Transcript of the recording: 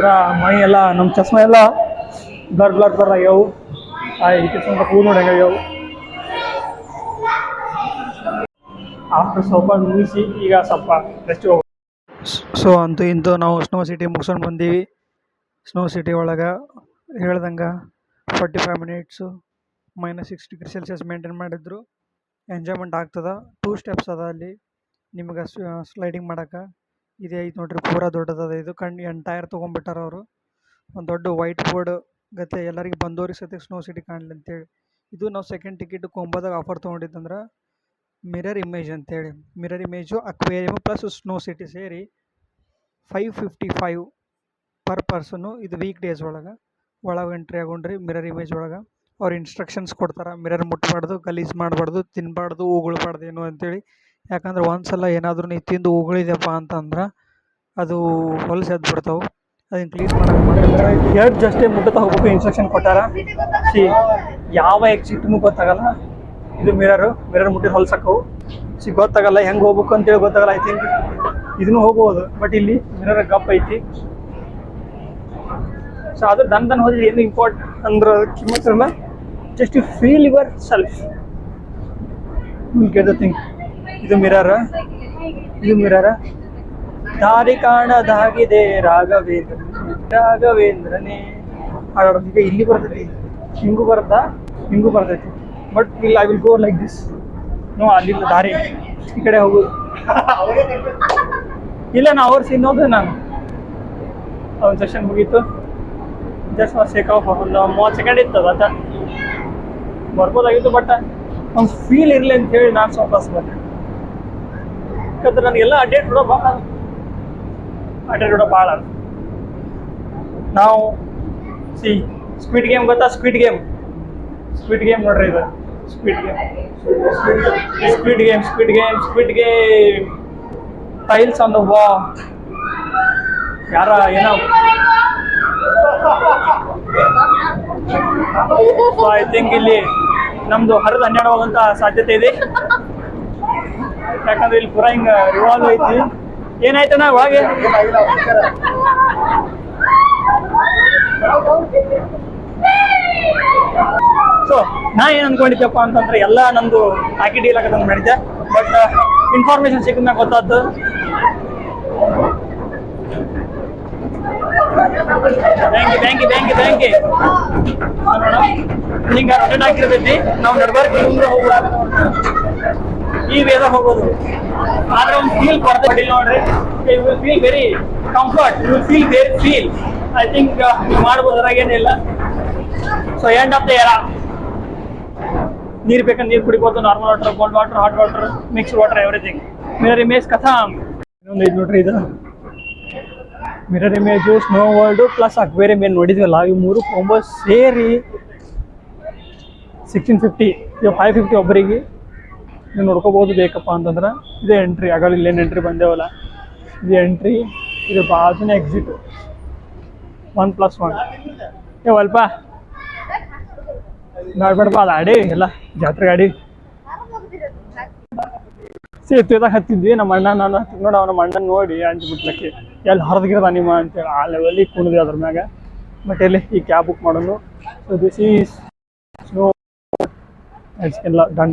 ಪೂರ ಮೈ ಎಲ್ಲ ನಮ್ಮ ಚಸ್ಮ ಎಲ್ಲ ಬ್ಲರ್ ಬ್ಲರ್ ಬ್ಲರ್ ಆಗ್ಯಾವು. ಆ ಸ್ವಲ್ಪ ಹೂ ನೋಡಿ ಹೆಂಗಾಗ್ಯಾವು ಆಫ್ಟರ್ ಸ್ವಲ್ಪ ಮುಗಿಸಿ, ಈಗ ಸ್ವಲ್ಪ ರೆಸ್ಟ್ ಹೋಗ ಸೊ, ಅಂತೂ ಇಂತೂ ನಾವು ಸ್ನೋ ಸಿಟಿ ಮುಗಿಸ್ಕೊಂಡು ಬಂದೀವಿ. ಸ್ನೋ ಸಿಟಿ ಒಳಗೆ ಹೇಳ್ದಂಗೆ forty five minutes minus six degree Celsius maintain ಮಾಡಿದ್ರು. ಎಂಜಾಯ್ಮೆಂಟ್ ಆಗ್ತದೆ. ಟೂ ಸ್ಟೆಪ್ಸ್ ಅದ ಅಲ್ಲಿ. ನಿಮಗೆ ಸ್ಲೈಡಿಂಗ್ ಮಾಡೋಕೆ. ಇದೇ. ಐತೆ ನೋಡ್ರಿ ಪೂರ ದೊಡ್ಡದದ. ಇದು ಕಣ್ಣು ಎಂಟೈರ್ ತೊಗೊಂಬಿಟ್ಟಾರ ಅವರು. ಒಂದು ದೊಡ್ಡ ವೈಟ್ ಬೋರ್ಡ್ ಗತೆ ಎಲ್ಲರಿಗೆ ಬಂದವ್ರಿಗೆ ಸತಿ ಸ್ನೋ ಸಿಟಿ ಕಾಣಲಿ ಅಂತೇಳಿ. ಇದು ನಾವು ಸೆಕೆಂಡ್ ಟಿಕೆಟ್ ಕೊಂಬೋದಾಗ ಆಫರ್ ತೊಗೊಂಡಿದ್ದಂದ್ರೆ ಮಿರರ್ ಇಮೇಜ್ ಅಂತೇಳಿ. Mirror image aquarium plus snow city ಸೇರಿ five fifty five per person ಇದು ವೀಕ್ ಡೇಸ್ ಒಳಗೆ. ಒಳಗೆ ಎಂಟ್ರಿ ಆಗೊಂಡ್ರಿ ಮಿರರ್ ಇಮೇಜ್ ಒಳಗೆ. ಅವ್ರು ಇನ್ಸ್ಟ್ರಕ್ಷನ್ಸ್ ಕೊಡ್ತಾರೆ. ಮಿರರ್ ಮುಟ್ಬಾರ್ದು, ಗಲೀಜು ಮಾಡಬಾರ್ದು ತಿನ್ನಬಾರ್ದು ಉಗುಳ್ಬಾರ್ದು ಏನು ಅಂತೇಳಿ. ಯಾಕಂದ್ರೆ ಒಂದ್ಸಲ ಏನಾದರೂ ತಿಂದು ಉಗುಳಿದ್ಯಪ್ಪ ಅಂತಂದ್ರೆ ಅದು ಹೊಲಸು ಎದ್ದು ಬಿಡ್ತಾವೆ. ಅದನ್ನು ಕ್ಲೀನ್ ಮಾಡೋಕೆ ಎರಡು ಜಸ್ಟೇ ಮುಟ್ಟುತ್ತಾ ಹೋಗ್ಬೇಕು ಇನ್ಸ್ಟ್ರಕ್ಷನ್ ಕೊಟ್ಟಾರ. ಸಿ ಯಾವ ಎಕ್ಸಿಟ್ನು ಗೊತ್ತಾಗಲ್ಲ. ಇದು ಮಿರರು ಮಿರರ್ ಮುಟ್ಟಿದ ಹೊಲ್ಸಕ್ಕವು ಸಿ ಗೊತ್ತಾಗಲ್ಲ, ಹೆಂಗೆ ಹೋಗ್ಬೇಕು ಅಂತೇಳಿ ಗೊತ್ತಾಗಲ್ಲ ಐ ಥಿಂಕ್ ಇದನ್ನು ಹೋಗ್ಬೋದು ಬಟ್ ಇಲ್ಲಿ ಮಿರರ್ ಗಪ್ ಐತಿ. ಸೊ ಅದ್ರ ದನ್ ದನ್ ಹೋದ್ರೆ ಏನು ಇಂಪಾರ್ಟೆಂಟ್ ಅಂದ್ರೆ ಕಿಮ್ಮತ್ತಲ್ಲ just you feel yourself get the thing ಇದು ಮಿರರ್ ಇದು ಮಿರರ್ ದಾರಿ ಕಾಣದಾಗಿದೆ ರಾಘವೇಂದ್ರ ರಾಘವೇಂದ್ರನೇ. ಹಾಡೋದು ಈಗ ಇಲ್ಲಿ ಬರ್ತೈತಿ ಹಿಂಗೂ ಬರ್ತಾ ಹಿಂಗೂ ಬರ್ತೈತಿ ಬಟ್ ಇಲ್ಲಿ I will go like this no ಅಲ್ಲಿ ದಾರಿ ಈ ಕಡೆ ಹೋಗೋದು. ಇಲ್ಲ, ನಾ ಅವರ್ಸ್ ಇನ್ನೋದು ನಾನು. ಅವ್ನ ಸೆಷನ್ ಮುಗೀತು. ಜಸ್ಟ್ ಸೇಕ್ ಆಫ್ ಒಂದು ಮೂವತ್ತು ಸೆಕೆಂಡ್ ಇತ್ತು ಅದ ಬರ್ಬೋದಾಗಿತ್ತು ಬಟ್ ಒಂದು ಫೀಲ್ ಇರಲಿ ಅಂತ ಹೇಳಿ ನಾನು ಸ್ವಲ್ಪ ಬಂದೆ. ಯಾಕಂದ್ರೆ ನನಗೆಲ್ಲ ಅಡ್ಡೇಟ್ ಬಿಡೋ ಭಾಳ ಅಡ್ಡೇಟ್ ಬಿಡೋ ಭಾಳ ನಾವು ಸಿ ಸ್ಪೀಡ್ ಗೇಮ್ ಗೊತ್ತಾ? ಸ್ಪೀಡ್ ಗೇಮ್ ಸ್ಪೀಡ್ ಗೇಮ್ ನೋಡ್ರಿ ಇದು. Speed game speed game speed game speed game tiles on the ವಾ ಯಾರ, ಏನೋ ಐ ಥಿಂಕ್ ಇಲ್ಲಿ ನಮ್ದು ಹರಿದು ಹನ್ನೆರಡು ಹೋಗುವಂತ ಸಾಧ್ಯತೆ ಇದೆ. ಯಾಕಂದ್ರೆ ಇಲ್ಲಿ ಪೂರ ಹಿಂಗ ರಿವಾಲ್ವ್ ಐತಿ. ಏನಾಯ್ತಣ್ಣ ಒಳಗೆ ಸೊ ನಾ ಏನ್ ಅನ್ಕೊಂಡಿದ್ದಪ್ಪ ಅಂತಂದ್ರೆ ಎಲ್ಲ ನಂದು ಹಾಕಿ ಡೀಲ್ ಆಗದಂಗೆ ಮಾಡಿದ್ದೆ. ಬಟ್ ಇನ್ಫಾರ್ಮೇಶನ್ ಸಿಕ್ಕಿದ್ಮೇಲೆ ಗೊತ್ತಾದ್ದು thank you thank you thank you thank you ಹಿಂಗೆ ರೊಟೇಟ್ ಹಾಕಿರ್ತೈತಿ ನಾವು ನಡ್ಬಾರ್ದು. ಹೋಗ್ಬೋದು ಈ ವೇದ ಹೋಗೋದು. ಆದ್ರೆ ಒಂದು ಫೀಲ್ ಕೊಡ್ತಾ ನೋಡ್ರಿ. You will feel very comfort you will feel very feel I think ಮಾಡ್ಬೋದು, ಅದ್ರಾಗ ಏನಿಲ್ಲ ಸೊ ಎಂಡ್ ಆಫ್ ದ ಎರ ನೀರು ಬೇಕಂದ್ರೆ ನೀರು ಕುಡಿಬೋದು normal water cold water hot water mixed water everything mirror image ಕಥಾ. ಇನ್ನೊಂದು ಇದು ನೋಡ್ರಿ ಇದು. Mirror image snow world plus aquarium ಏನು ನೋಡಿದ್ವಲ್ಲ, ಈ ಮೂರು ಕಾಂಬೋ ಸೇರಿ ಸಿಕ್ಸ್ಟೀನ್ ಫಿಫ್ಟಿ ಇದು ಫೈವ್ ಫಿಫ್ಟಿ ಒಬ್ಬರಿಗೆ ನೀವು ನೋಡ್ಕೋಬೋದು ಬೇಕಪ್ಪ ಅಂತಂದ್ರೆ ಇದೇ ಎಂಟ್ರಿ ಆಗಲ್ಲ ಇಲ್ಲೇನು ಎಂಟ್ರಿ ಬಂದೇವಲ್ಲ. ಇದು ಎಂಟ್ರಿ ಇದು ಬಾಜುನೇ ಎಕ್ಸಿಟ್ ಒನ್ ಪ್ಲಸ್ ಒನ್ ಏ ಅಲ್ಪ ನೋಡ್ಬೇಡಪ್ಪ ಅದು ಆಡಿ, ಎಲ್ಲ ಜಾತ್ರೆ ಗಾಡಿ ಸೇತುವೆದಾಗ ಹತ್ತಿದ್ವಿ. ನಮ್ಮ ಅಣ್ಣ, ನಾನು ಹತ್ತಿದ್ ನೋಡಿ, ಅವನ ಅಣ್ಣನ ನೋಡಿ ಅಂಜು ಬಿಟ್ಲಕ್ಕೆ. ಎಲ್ಲಿ ಹೊರದಗಿರದ ನಿಮ್ಮ ಅಂತೇಳಿ ಆ ಲೆವೆಲಿಗೆ ಕುಣಿದ್ವಿ ಅದ್ರ ಮ್ಯಾಗ. ಬಟ್ ಎಲ್ಲಿ ಈ ಕ್ಯಾಬ್ ಬುಕ್ ಮಾಡೋದು. ಸೊ ದಿಸ್ ಈಸ್ ಸ್ನೋ ಎಲ್ಲ ಡನ್